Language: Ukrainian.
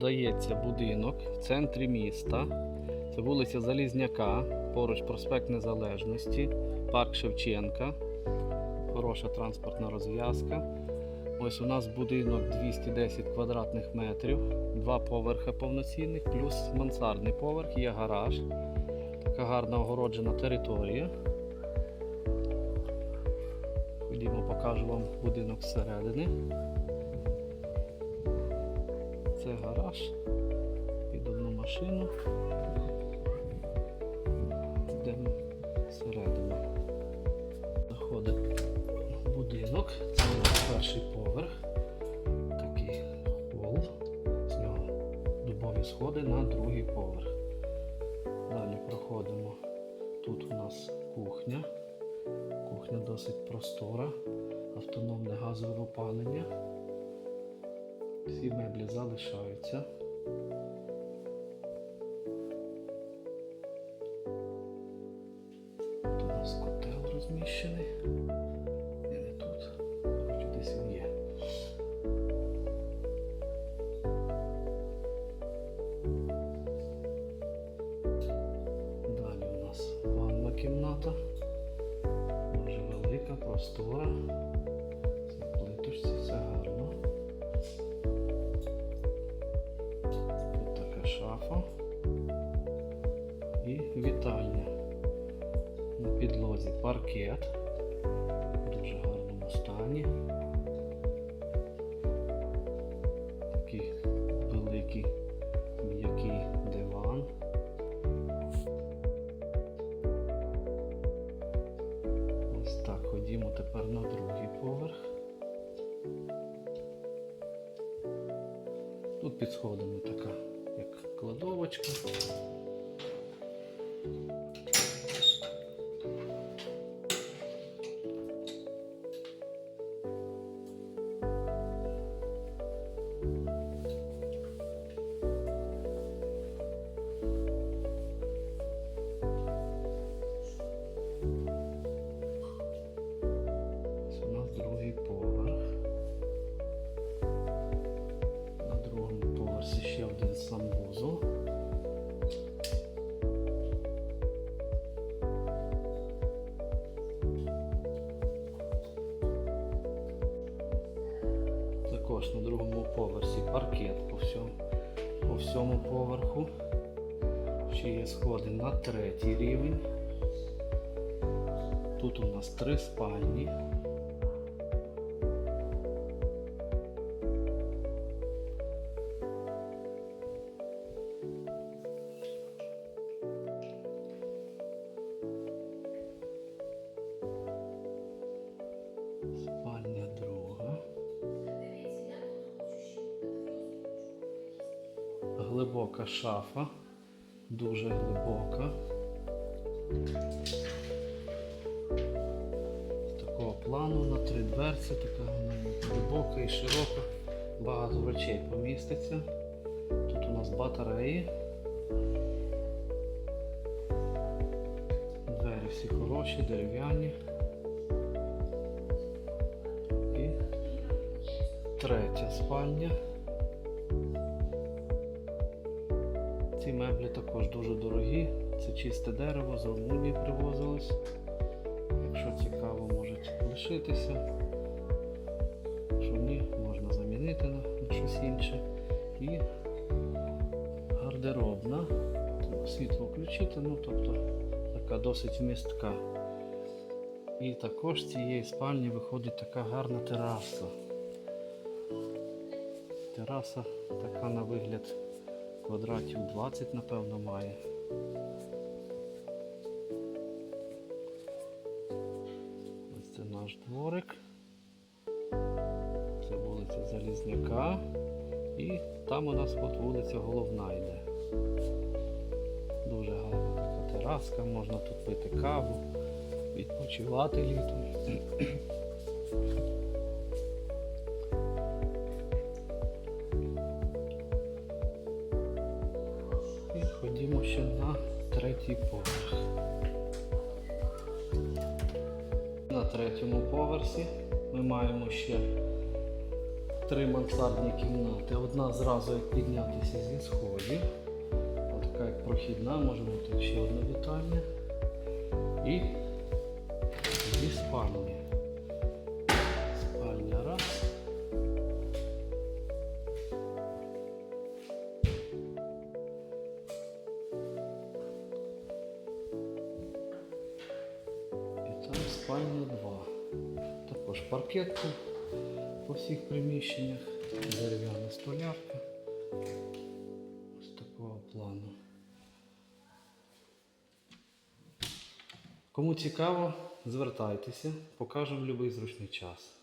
Дається будинок в центрі міста. Це вулиця Залізняка, поруч проспект Незалежності, парк Шевченка. Хороша транспортна розв'язка. Ось у нас будинок 210 квадратних метрів, два поверхи повноцінних, плюс мансардний поверх, є гараж. Така гарна огороджена територія. Ходімо, покажу вам будинок зсередини. Це гараж під одну машину. Йдемо всередину. Заходить будинок. Це у нас перший поверх. Такий хол. З нього дубові сходи на другий поверх. Далі проходимо. Тут у нас кухня. Кухня досить простора, автономне газове опалення. Всі меблі залишаються. Тут у нас котел розміщений. Ні, не тут. Десь є. Далі у нас ванна кімната. Дуже велика, простора. Підлозі паркет в дуже гарному стані. Такий великий м'який диван. Ось так, ходімо тепер на другий поверх. Тут під сходами така, як кладовочка. Також на другому поверсі паркет по всьому, по всьому поверху. Ще є сходи на третій рівень. Тут у нас три спальні. Глибока шафа. Дуже глибока. Такого плану на три дверці, така глибока і широка. Багато речей поміститься. Тут у нас батареї. Двері всі хороші, дерев'яні. І третя спальня. Ці меблі також дуже дорогі. Це чисте дерево, з Румунії привозилось. Якщо цікаво, можуть лишитися. Якщо ні, можна замінити на щось інше. І гардеробна. Світло включити, ну тобто така досить вмістка. І також з цієї спальні виходить така гарна тераса. Тераса така на вигляд квадратів 20, напевно, має. Ось це наш дворик. Це вулиця Залізняка. І там у нас от вулиця головна йде. Дуже гарна така тераска, можна тут пити каву, відпочивати літом. На третій поверх. На третьому поверсі ми маємо ще три мансардні кімнати. Одна зразу як піднятися зі сходів. Така як прохідна, може бути ще одна вітальня. І дві спальні. І спальня 2. Також паркетка по всіх приміщеннях, дерев'яна столярка. Ось такого плану. Кому цікаво, звертайтеся, покажемо будь-який зручний час.